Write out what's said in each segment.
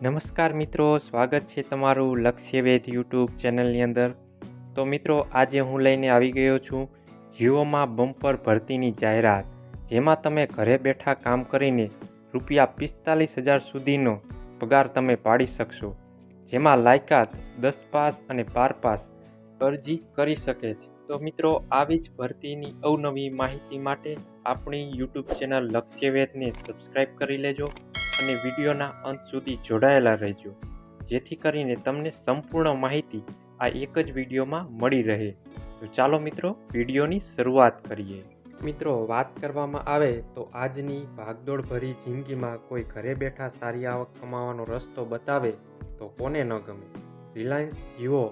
નમસ્કાર મિત્રો, સ્વાગત છે તમારું લક્ષ્યવેદ યુટ્યુબ ચેનલની અંદર. તો મિત્રો, આજે હું લઈને આવી ગયો છું જીઓમાં બમ્પર ભરતીની જાહેરાત, જેમાં તમે ઘરે બેઠા કામ કરીને રૂપિયા પિસ્તાલીસ હજાર સુધીનો પગાર તમે પાડી શકશો, જેમાં લાયકાત દસ પાસ અને બાર પાસ અરજી કરી શકે છે. તો મિત્રો, આવી જ ભરતીની અવનવી માહિતી માટે આપણી યુટ્યુબ ચેનલ લક્ષ્યવેદને સબસ્ક્રાઈબ કરી લેજો. અને વિડીયોના અંત સુધી જોડાયેલા રહેજો. જેથી કરીને તમને સંપૂર્ણ માહિતી આ એક જ વિડીયોમાં મળી રહે. તો ચાલો મિત્રો, વિડીયોની શરૂઆત કરીએ. મિત્રો, વાત કરવામાં આવે તો આજની ભાગદોડ ભરી જિંદગીમાં કોઈ ઘરે બેઠા સારી આવક કમાવાનો રસ્તો બતાવે તો કોને ન ગમે? રિલાયન્સ જીઓ,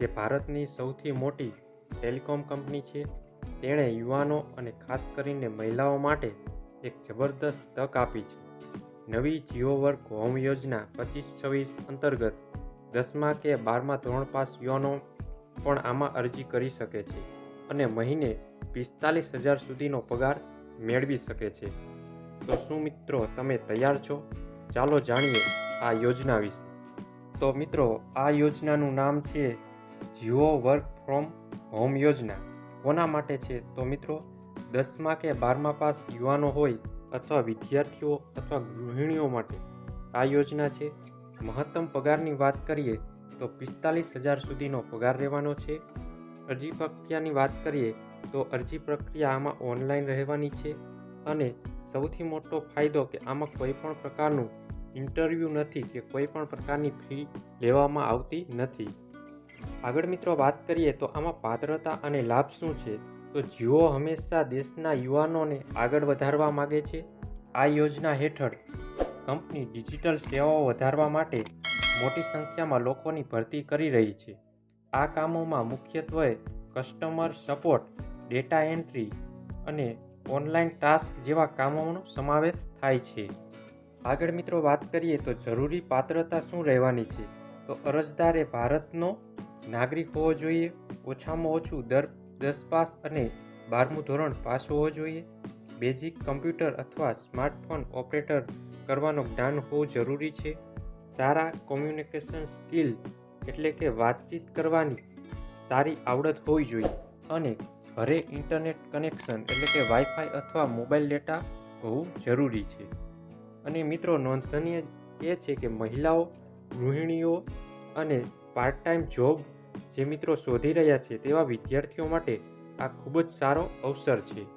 જે ભારતની સૌથી મોટી ટેલિકોમ કંપની છે, તેણે યુવાનો અને ખાસ કરીને મહિલાઓ માટે એક જબરદસ્ત તક આપી છે. નવી જીઓ વર્ક હોમ યોજના પચીસ છવ્વીસ અંતર્ગત દસમા કે બારમા ધોરણ પાસ યુવાનો પણ આમાં અરજી કરી શકે છે અને મહિને પિસ્તાલીસ હજાર સુધીનો પગાર મેળવી શકે છે. તો શું મિત્રો તમે તૈયાર છો? ચાલો જાણીએ આ યોજના વિશે. તો મિત્રો, આ યોજનાનું નામ છે જીઓ વર્ક ફ્રોમ હોમ યોજના. કોના માટે છે? તો મિત્રો, દસમા કે બારમા પાસ યુવાનો હોય અથવા વિદ્યાર્થીઓ અથવા ગૃહિણીઓ માટે આ યોજના છે. મહત્તમ પગારની વાત કરીએ તો પિસ્તાલીસ હજાર સુધીનો પગાર રહેવાનો છે. અરજી પ્રક્રિયાની વાત કરીએ તો અરજી પ્રક્રિયા આમાં ઓનલાઈન રહેવાની છે અને સૌથી મોટો ફાયદો કે આમાં કોઈ પણ પ્રકારનું ઇન્ટરવ્યૂ નથી કે કોઈ પણ પ્રકારની ફી લેવામાં આવતી નથી. આગળ મિત્રો વાત કરીએ તો આમાં પાત્રતા અને લાભ શું છે? તો જીઓ હંમેશા દેશના યુવાનોને આગળ વધારવા માગે છે. આ યોજના હેઠળ કંપની ડિજિટલ સેવાઓ વધારવા માટે મોટી સંખ્યામાં લોકોની ભરતી કરી રહી છે. આ કામોમાં મુખ્યત્વે કસ્ટમર સપોર્ટ, ડેટા એન્ટ્રી અને ઓનલાઈન ટાસ્ક જેવા કામોનો સમાવેશ થાય છે. આગળ મિત્રો વાત કરીએ તો જરૂરી પાત્રતા શું રહેવાની છે? તો અરજદારે ભારતનો નાગરિક હોવો જોઈએ, ઓછામાં ઓછું દર દસ પાસ અને બારમું ધોરણ પાસ હોવો જોઈએ. બેઝિક કમ્પ્યુટર અથવા સ્માર્ટફોન ઓપરેટર કરવાનું જ્ઞાન હોવું જરૂરી છે. સારા કોમ્યુનિકેશન સ્કિલ એટલે કે વાતચીત કરવાની સારી આવડત હોવી જોઈએ અને ઘરે ઇન્ટરનેટ કનેક્શન એટલે કે વાઈફાઈ અથવા મોબાઈલ ડેટા હોવું જરૂરી છે. અને મિત્રો નોંધનીય એ છે કે મહિલાઓ, ગૃહિણીઓ અને પાર્ટ ટાઈમ જોબ જે મિત્રો શોધી રહ્યા છે તેવા વિદ્યાર્થીઓ માટે આ ખૂબ જ સારો અવસર છે.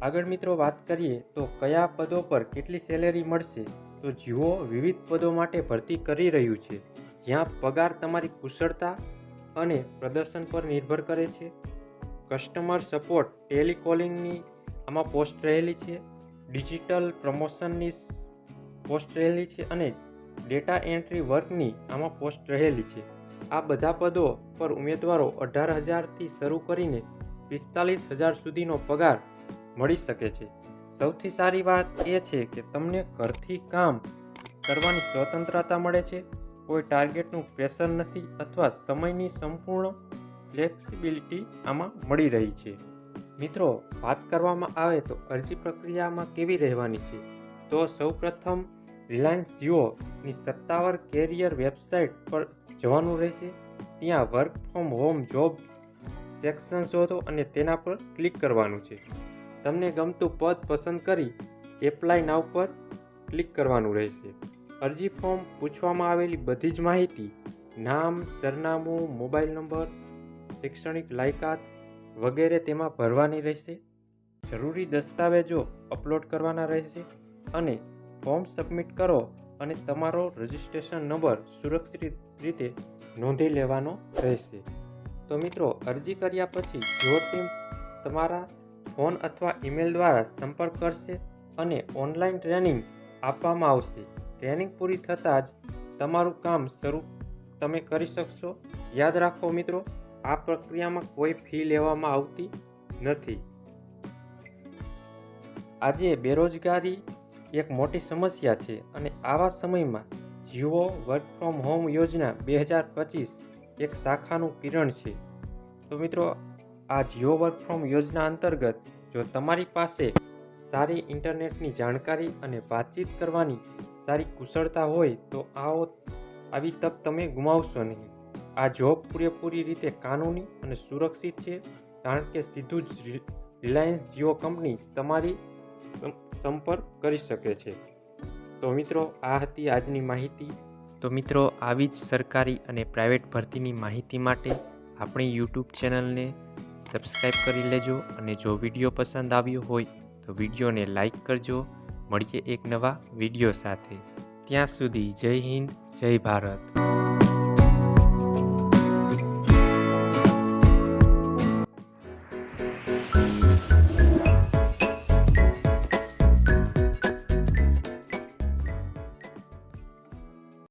આગળ મિત્રો વાત કરીએ તો કયા પદો પર કેટલી સેલેરી મળશે? તો જીઓ, વિવિધ પદો માટે ભરતી કરી રહ્યું છે. જ્યાં પગાર તમારી કુશળતા અને પ્રદર્શન પર નિર્ભર કરે છે. કસ્ટમર સપોર્ટ ટેલિકોલિંગની આમાં પોસ્ટ રહેલી છે. ડિજિટલ પ્રમોશનની પોસ્ટ રહેલી છે અને ડેટા એન્ટ્રી વર્કની આમાં પોસ્ટ રહેલી છે. આ બધા પદો પર ઉમેદવારો અઢાર હજારથી શરૂ કરીને પિસ્તાલીસ હજાર સુધીનો પગાર મળી શકે છે. સૌથી સારી વાત એ છે કે તમને ઘરથી કામ કરવાની સ્વતંત્રતા મળે છે. કોઈ ટાર્ગેટનું પ્રેશર નથી અથવા સમયની સંપૂર્ણ ફ્લેક્સિબિલિટી આમાં મળી રહી છે. મિત્રો, વાત કરવામાં આવે તો અરજી પ્રક્રિયામાં કેવી રહેવાની છે? તો સૌપ્રથમ રિલાયન્સ જીઓની સત્તાવાર કેરિયર વેબસાઇટ પર જવાનું રહેશે. ત્યાં work from home job section શોધો અને તેના પર ક્લિક કરવાનું છે. તમને ગમતું પદ પસંદ કરી એપ્લાય નાવ પર ક્લિક કરવાનું રહેશે. અરજી ફોર્મ પૂછવામાં આવેલી બધી જ માહિતી, નામ, સરનામું, મોબાઈલ નંબર, શૈક્ષણિક લાયકાત વગેરે તેમાં ભરવાની રહેશે. જરૂરી દસ્તાવેજો અપલોડ કરવાના રહેશે અને ફોર્મ સબમિટ કરો અને તમારો રજિસ્ટ્રેશન નંબર સુરક્ષિત રીતે નોંધી લેવાનો રહેશે. તો મિત્રો, અરજી કર્યા પછી જો ટીમ તમારા ફોન અથવા ઈમેલ દ્વારા સંપર્ક કરશે અને ઓનલાઈન ટ્રેનિંગ આપવામાં આવશે. ટ્રેનિંગ પૂરી થતાં જ તમારું કામ શરૂ તમે કરી શકશો. યાદ રાખો મિત્રો, આ પ્રક્રિયામાં કોઈ ફી લેવામાં આવતી નથી. આજે બેરોજગારી એક મોટી સમસ્યા છે અને આવા સમયમાં જીઓ વર્ક ફ્રોમ હોમ યોજના બે હજાર પચીસ એક શાખાનું કિરણ છે. તો મિત્રો, આ જીઓ વર્ક ફ્રોમ યોજના અંતર્ગત જો તમારી પાસે સારી ઇન્ટરનેટની જાણકારી અને વાતચીત કરવાની સારી કુશળતા હોય તો આવો, આવી તક તમે ગુમાવશો નહીં. આ જોબ પૂરેપૂરી રીતે કાનૂની અને સુરક્ષિત છે, કારણ કે સીધું જ રિલાયન્સ જીઓ કંપની તમારી સંપર્ક કરી શકે છે. તો મિત્રો, આ હતી આજની માહિતી. તો મિત્રો, આવી જ સરકારી અને પ્રાઇવેટ ભરતીની માહિતી માટે આપણી યુટ્યુબ ચેનલને સબસ્ક્રાઈબ કરી લેજો અને જો વીડિયો પસંદ આવ્યો હોય, તો વિડીયોને લાઈક કરજો. મળીએ એક નવા વીડિયો સાથે. ત્યાં સુધી જય હિન્દ, જય ભારત.